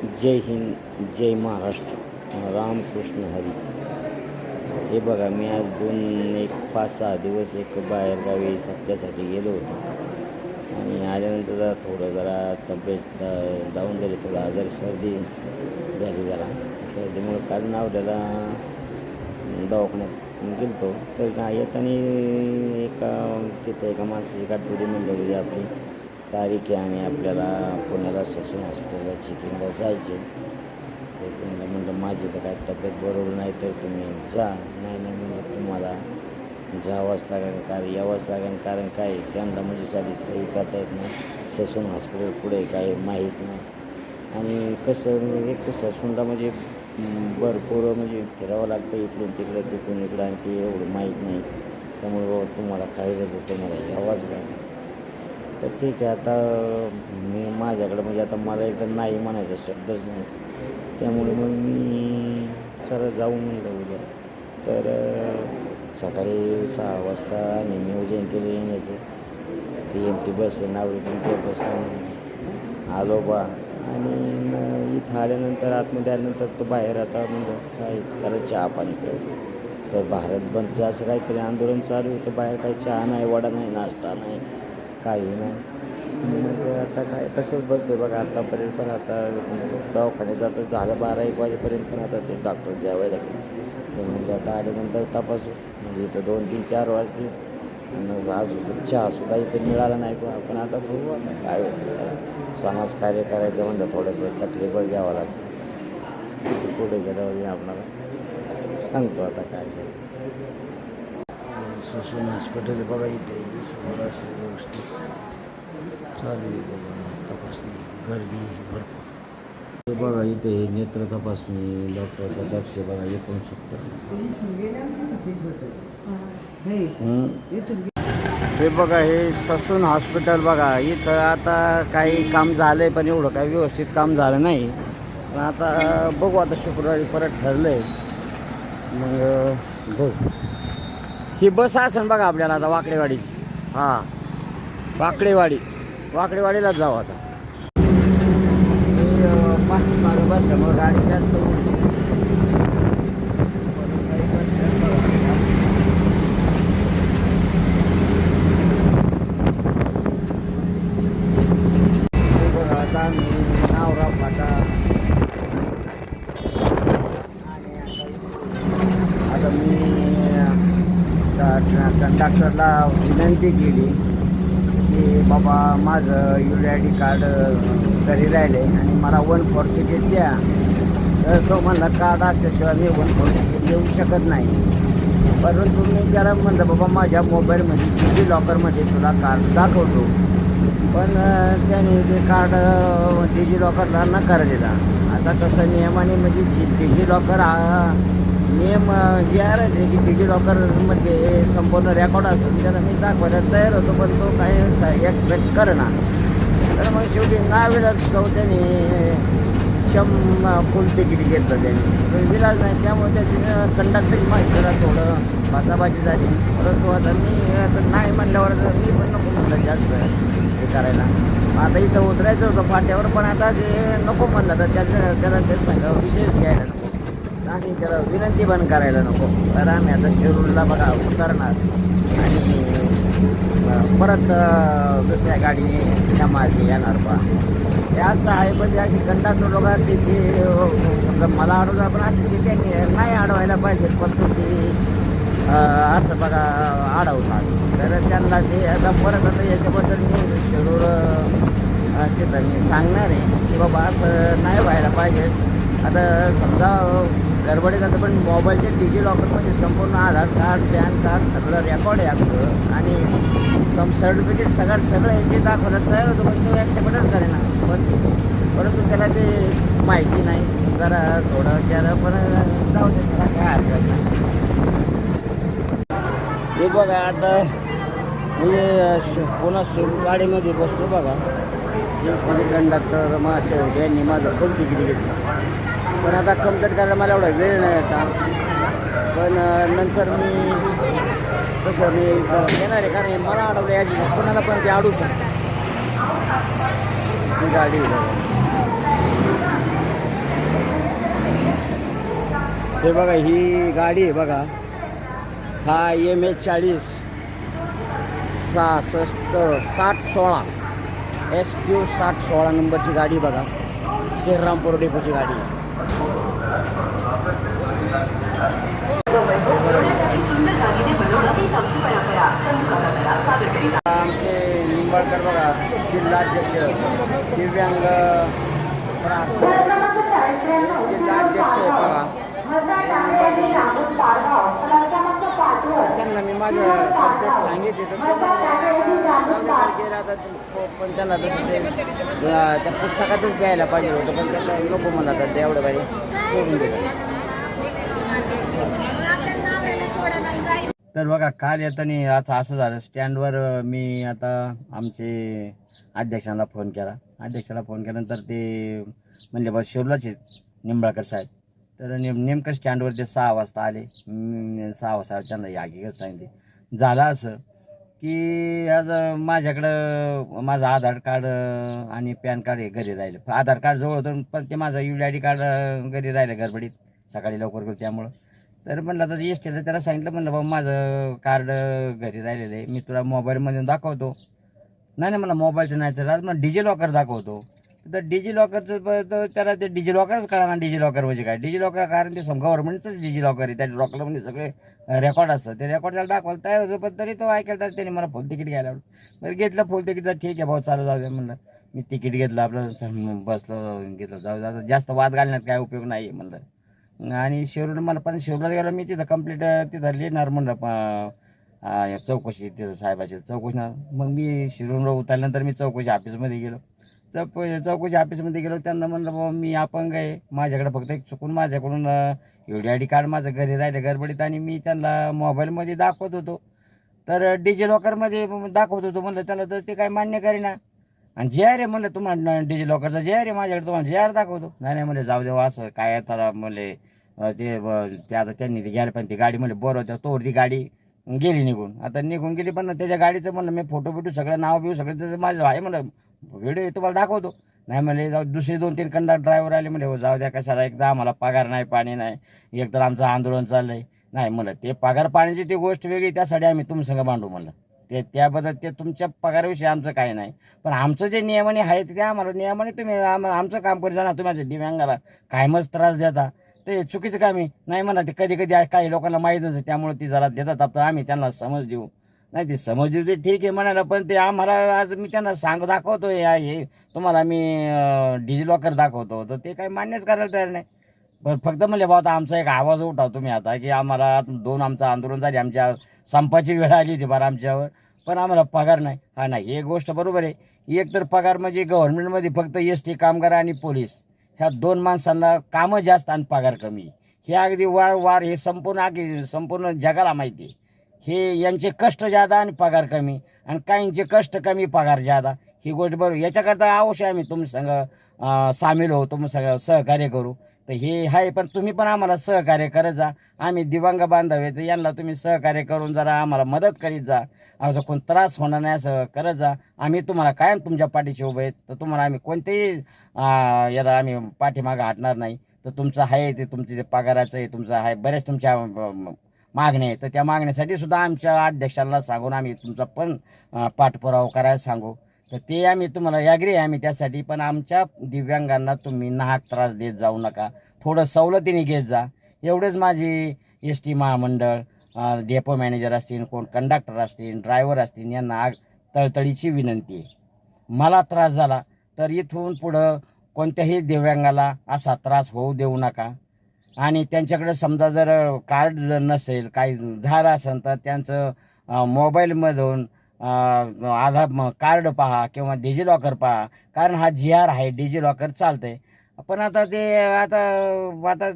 जय हिंद जय महाराष्ट्र. रामकृष्ण हरी. हे बघा मी आज दोन एक पाच सहा दिवस एक बाहेरगावी सत्यासाठी गेलो होतो. आणि आल्यानंतर जरा थोडं जरा तब्येत डाऊन झाली थोडं आजारी सर्दी झाली जरा. सर्दीमुळे काल नावड्याला दवाखान्यात गेलतो. तर येताना एका तिथं एका माणसाची गाठोडी म्हणलं होती आपली. तारीख आहे आणि आपल्याला पुण्याला ससून हॉस्पिटलला चेकिंगला जायचे तर त्यांना म्हणलं माझी तर काय तब्येत बरोबर नाही तर तुम्ही जा. नाही नाही म्हणलं तुम्हाला जावंच लागेल कारण यावंच लागेल कारण काय त्यांना म्हणजे साधी सही करता येत नाही. ससून हॉस्पिटल पुढे काय माहीत नाही. आणि कसं म्हणजे कसं म्हणजे भरपूर म्हणजे फिरावं लागतं इकडून तिकडं तिकडून इकडं आणि ते एवढं माहीत नाही. त्यामुळे बाबा तुम्हाला काही जर तुम्हाला यावंच लागेल. तर ठीक आहे आता मी माझ्याकडं म्हणजे आता मला एकदम नाही म्हणायचा शब्दच नाही. त्यामुळे मग मी चला जाऊ म्हणलं उद्या. तर सकाळी सहा वाजता आणि नियोजन केलं येण्याचं. पी एम टी बस नावरी बस आलो बा. आणि मग इथं आल्यानंतर आतमध्ये आल्यानंतर तो बाहेर आता म्हणजे काय त्याला चहा पाणी प्यायचं तर भारत बंदचं असं काहीतरी आंदोलन चालू होतं बाहेर काही चहा नाही वडा नाही नाश्ता नाही. काही नाही. मग आता काय तसंच बसले बघा आतापर्यंत पण आता दवाखान्यात जातं झालं बारा एक वाजेपर्यंत पण आता ते डॉक्टर जेवायला लागले तर म्हणजे आता आल्यानंतर तपासू. म्हणजे इथं दोन तीन चार वाजते आणि आज चहासुद्धा इथे मिळाला नाही. पण आपण आता बघू आता काय समाज कार्य करायचं म्हणलं थोडं तकलीफ घ्यावं लागतं. पुढे गेल्यावर आपणाला सांगतो आता काय झालं ससून हॉस्पिटल बघा इथे सगळं असं व्यवस्थित चालू आहे बघा तपासणी गर्दी भरपूर. बघा इथे हे नेत्र तपासणी डॉक्टरचा दक्ष बघा एकोणसत्तर. हे बघा हे ससून हॉस्पिटल बघा इथं आता काही काम झालं आहे पण एवढं काही व्यवस्थित काम झालं नाही. पण आता बघू आता शुक्रवारी परत ठरलं आहे मग बघू. ही बस असेल बघा आपल्याला आता वाकडेवाडीची हां. वाकडेवाडी. वाकडेवाडीलाच जाऊ आता. मागं बसल्यामुळं गाडी जास्त उडते. हे बघा, आता आम्ही नावराव फाटा आणि आता मी सरला विनंती केली की बाबा माझं यू आय डी कार्ड घरी राहिले आणि मला वन फोर्टी तिकीट द्या. तर तो म्हणला कार्ड असल्याशिवाय मी वन फोर्टी तिकीट देऊ शकत नाही. परंतु मी त्याला म्हणलं बाबा माझ्या मोबाईलमध्ये डिजी लॉकरमध्ये तुला कार्ड दाखवतो. पण त्याने ते कार्ड डिजी लॉकरला नकार दिला. आता कसं नियमाने म्हणजे डिजी लॉकर हा नियम अं, आहे की डिजी लॉकरमध्ये संपूर्ण रेकॉर्ड असतो त्याला मी दाखवायला तयार होतो पण तो काही एक्सपेक्ट करणार तर मग शेवटी नाविलाज तो त्याने शम फुल तिकीट घेतलं त्याने. विराज नाही त्यामुळे त्याची कंडक्टर माहिती जरा थोडं बाजाबाजी झाली. परंतु आता मी आता नाही म्हणल्यावर मी पण नको म्हणलं जास्त हे करायला. आता इथं उतरायचं होतं फाट्यावर पण आता ते नको म्हणलं तर त्याचं त्याला ते सांगा विशेष घ्यायला नको. आणि त्याला विनंती पण करायला नको. तर आम्ही आता शिरूरला बघा उतरणार. आणि परत दुसऱ्या गाडीने त्या मार्गे येणार बा. हे असं आहे पण ते अशी कंडक्टर लोक असते की समजा मला अडवलं पण असते की त्यांनी नाही अडवायला पाहिजे पण तो ते असं बघा अडवतात तर त्यांना ते आता परत आता याच्याबद्दल मी शिरूर तिथं मी सांगणार आहे की बाबा असं नाही व्हायला पाहिजे. आता समजा गडबडीत आता पण मोबाईलचे डिजी लॉकरमध्ये संपूर्ण आधार कार्ड पॅन कार्ड सगळं रेकॉर्ड आहे आपलं. आणि सम सर्टिफिकेट सगळं सगळं हे जे दाखवलं तयार होतं पण तो ॲक्सेप्टच करेना. पण परंतु त्याला ते माहिती नाही. जरा थोडं जरा पण जाऊ दे त्याला काय हरकत नाही. हे बघा आता मी पुन्हा गाडीमध्ये बसलो बघा. कंडक्टर मासे होते यांनी माझं खूप तिकीट घेतलं. पण आता कंप्लीट करायला मला एवढा वेळ नाही आता. पण नंतर मी कसं मी येणार आहे कारण हे मला अडवलं याची कोणाला पण ते अडू शकतं. गाडी बघा. हे बघा ही गाडी आहे बघा. हा एम एच चाळीस. सहासष्ट साठ सोळा. एस क्यू साठ सोळा नंबरची गाडी बघा. श्रीरामपूर डेपोची गाडी आहे. आमचे निंबाळकर बघा जिल्हाध्यक्ष दिव्यांग जिल्हाध्यक्ष बघा त्यांना मी माझं कंप्लेंट सांगितले तर ते आता हो, पण त्यांना तसं ते त्या पुस्तकातच द्यायला पाहिजे होतं पण त्याला नको म्हणा ते एवढं काही सोडून दिलं. तर बघा काल येताना आता असं झालं स्टँडवर मी आता आमचे अध्यक्षांना फोन केला. अध्यक्षाला फोन केल्यानंतर ते म्हणले बस शिवलाच आहेत निंबाळकर साहेब. तर नेम नेमकं स्टँडवर ते सहा वाजता आले. सहा वाजता त्यांना ही हकीकत झालं असं की आज माझ्याकडं माझं आधार कार्ड आणि पॅन कार्ड हे घरी राहिलं. आधार कार्ड जवळ होतं पण ते माझं यू आय डी कार्ड घरी राहिलं गडबडीत. सकाळी लवकर गेलो त्यामुळं. तर म्हणलं आता एस टीला त्याला सांगितलं म्हणलं बाबा माझं कार्ड घरी राहिलेलं आहे. मी तुला मोबाईलमधून दाखवतो. नाही नाही मला मोबाईलचं नाही तर आज मला डिजी लॉकर दाखवतो. तर डिजी लॉकरचं त्याला ते डिजी लॉकरच कळणार ना डिजी लॉकर म्हणजे काय? डिजी लॉकर कारण ते गव्हर्नमेंटचंच डिजी लॉकर आहे. त्या लॉकरमध्ये सगळे रेकॉर्ड असतं ते रेकॉर्ड त्याला दाखवायला तयार होतो पण तरी तो ऐकायला तर त्याने मला फुल तिकीट घ्यायला लावलं. बरं घेतलं फुल तिकीटचं ठीक आहे भाऊ चालू जाऊ दे म्हणलं. मी तिकीट घेतलं आपलं बसलं घेतलं जाऊ जाऊ जास्त वाद घालण्यात काय उपयोग नाही आहे म्हणलं. आणि शिरूर मला पण शिरूरला गेलो मी तिथं कंप्लीट तिथं लिहिणार म्हणलं या चौकशी तिथं साहेबाची चौकशी. ना मग मी शिरूरला उतरल्यानंतर मी चौकशी ऑफिसमध्ये गेलो. चौक चौकशी ऑफिसमध्ये गेलो त्यांना म्हणलं बाबा मी अपंग आहे. माझ्याकडे फक्त एक चुकून माझ्याकडून एवढी आय डी कार्ड माझं घरी राहिलं गडबडीत आणि मी त्यांना मोबाईलमध्ये दाखवत होतो. तर डिजी लॉकरमध्ये दाखवत होतो. म्हणलं त्याला तर ते काय मान्य करेना. आणि जे आर आहे म्हणलं तुम्हाला डिजी लॉकरचा जे आर आहे माझ्याकडे तुम्हाला जे आर दाखवतो. नाही नाही म्हणले जाऊ देवा हो, असं काय आहे त्याला म्हणले ते ब- ते आता त्यांनी ते घ्यायला पण ती गाडी म्हणले बरं होत्या तोवर ती गाडी गेली निघून. आता निघून गेली पण त्याच्या गाडीचं म्हणलं मी फोटो बिटो सगळं नाव बिव सगळं त्याचं माझं आहे. म्हणलं व्हिडिओ तुम्हाला दाखवतो. नाही म्हणले जाऊ दुसरे दोन तीन कंडक्टर ड्रायव्हर आले म्हणजे हो जाऊ द्या कशाला एकदा आम्हाला पगार नाही पाणी नाही. एकतर आमचं आंदोलन चाललं आहे नाही म्हणलं ते पगार पाण्याची ती गोष्ट वेगळी त्यासाठी आम्ही तुमसंग मांडू म्हणलं. ते त्याबद्दल ते तुमच्या पगाराविषयी आमचं काही नाही. पण आमचं जे नियमाने आहे ते आम्हाला नियमाने तुम्ही आम- आमचं काम करीत ना तुम्ही दिव्यांगाला कायमच त्रास देता. ते चुकीचं काम आहे. नाही म्हणा ते कधी कधी काही लोकांना माहीत नसतं त्यामुळे ती जरा देतात आता आम्ही त्यांना समज देऊ. नाही ते समजले ते ठीक आहे म्हणाला पण ते आम्हाला आज मी त्यांना सांग दाखवतो या हे. तुम्हाला मी डिजी लॉकर दाखवतो. तर ते काही मान्यच करायला तयार नाही. पण फक्त म्हणले बाबा आता आमचा एक आवाज उठाव तुम्ही आता की आम्हाला दोन आमचं आंदोलन झाले आमच्या संपाची वेळ आली होती बरं आमच्यावर पण आम्हाला पगार नाही. हा नाही हे गोष्ट बरोबर आहे. एक तर पगार म्हणजे गव्हर्नमेंटमध्ये फक्त एस टी कामगार आणि पोलीस. ह्या दोन माणसांना कामं जास्त आणि पगार कमी. हे अगदी वार वार हे संपूर्ण अगदी संपूर्ण जगाला माहिती आहे. हे यांचे कष्ट जादा आणि पगार कमी आणि काहींचे कष्ट कमी पगार जादा ही गोष्ट बरोबर. याच्याकरता अवश्य आम्ही तुम्ही संग सामील होऊ तुम सगळं सहकार्य करू. तर हे आहे पण तुम्ही पण आम्हाला सहकार्य करत जा. आम्ही दिव्यांग बांधव आहे तर यांना तुम्ही सहकार्य करून जरा आम्हाला मदत करीत जा. आमचा कोण त्रास होणार नाही असं करत जा. आम्ही तुम्हाला कायम तुमच्या पाठीशी उभे आहेत. तर तुम्हाला आम्ही कोणतेही याला आम्ही पाठीमागं हटणार नाही. तर तुमचं आहे ते तुमचे जे पगाराचं आहे तुमचं आहे बरेच तुमच्या मागण्या आहे. तर त्या मागण्यासाठी सुद्धा आमच्या अध्यक्षांना सांगून आम्ही तुमचा पण पाठपुरावा करायला सांगू. तर ते आम्ही तुम्हाला ॲग्री आहे आम्ही त्यासाठी पण आमच्या दिव्यांगांना तुम्ही नाहक त्रास देत जाऊ नका. थोडं सवलतीने घेत जा. एवढेच माझी एस टी महामंडळ डेपो मॅनेजर असतील कोण कंडक्टर असतील ड्रायव्हर असतील यांना तळतळीची विनंती आहे. मला त्रास झाला तर इथून पुढं कोणत्याही दिव्यांगाला असा त्रास होऊ देऊ नका. आणि त्यांच्याकडे समजा जर कार्ड जर नसेल काही झालं असेल तर त्यांचं मोबाईलमधून आधार म- कार्ड पहा किंवा डिजिलॉकर पहा. कारण हा जी आर आहे डिजिलॉकर लॉकर चालतंय. पण आता ते आता आता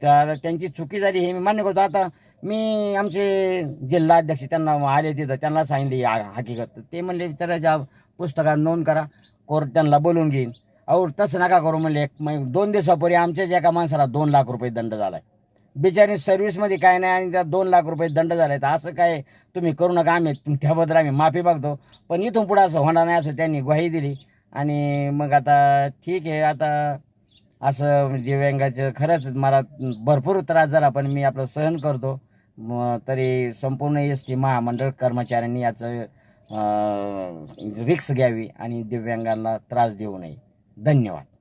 त्या- त्यांची चुकी झाली हे मी मान्य करतो. आता मी आमचे जिल्हा अध्यक्ष त्यांना आले तिथं त्यांना सांगितली हकीकत. ते म्हणले विचारायच्या पुस्तकात नोंद करा कोर्ट त्यांना बोलून घेईन. अहो तसं नका करू म्हणले. एक मग दोन दिवसापूर्वी आमच्याच एका माणसाला दोन लाख रुपये दंड झाला आहे बिचारी सर्व्हिसमध्ये काय नाही आणि त्या दोन लाख रुपये दंड झाला आहे तर असं काय तुम्ही करू नका. आम्ही त्याबद्दल आम्ही माफी मागतो. पण इथून पुढं असं होणार नाही असं त्यांनी ग्वाही दिली. आणि मग आता ठीक आहे. आता असं म्हणजे दिव्यांगाचं खरंच मला भरपूर त्रास झाला पण मी आपलं सहन करतो. तरी संपूर्ण एस टी महामंडळ कर्मचाऱ्यांनी याचं रिक्स घ्यावी आणि दिव्यांगांना त्रास देऊ नये. धन्यवाद.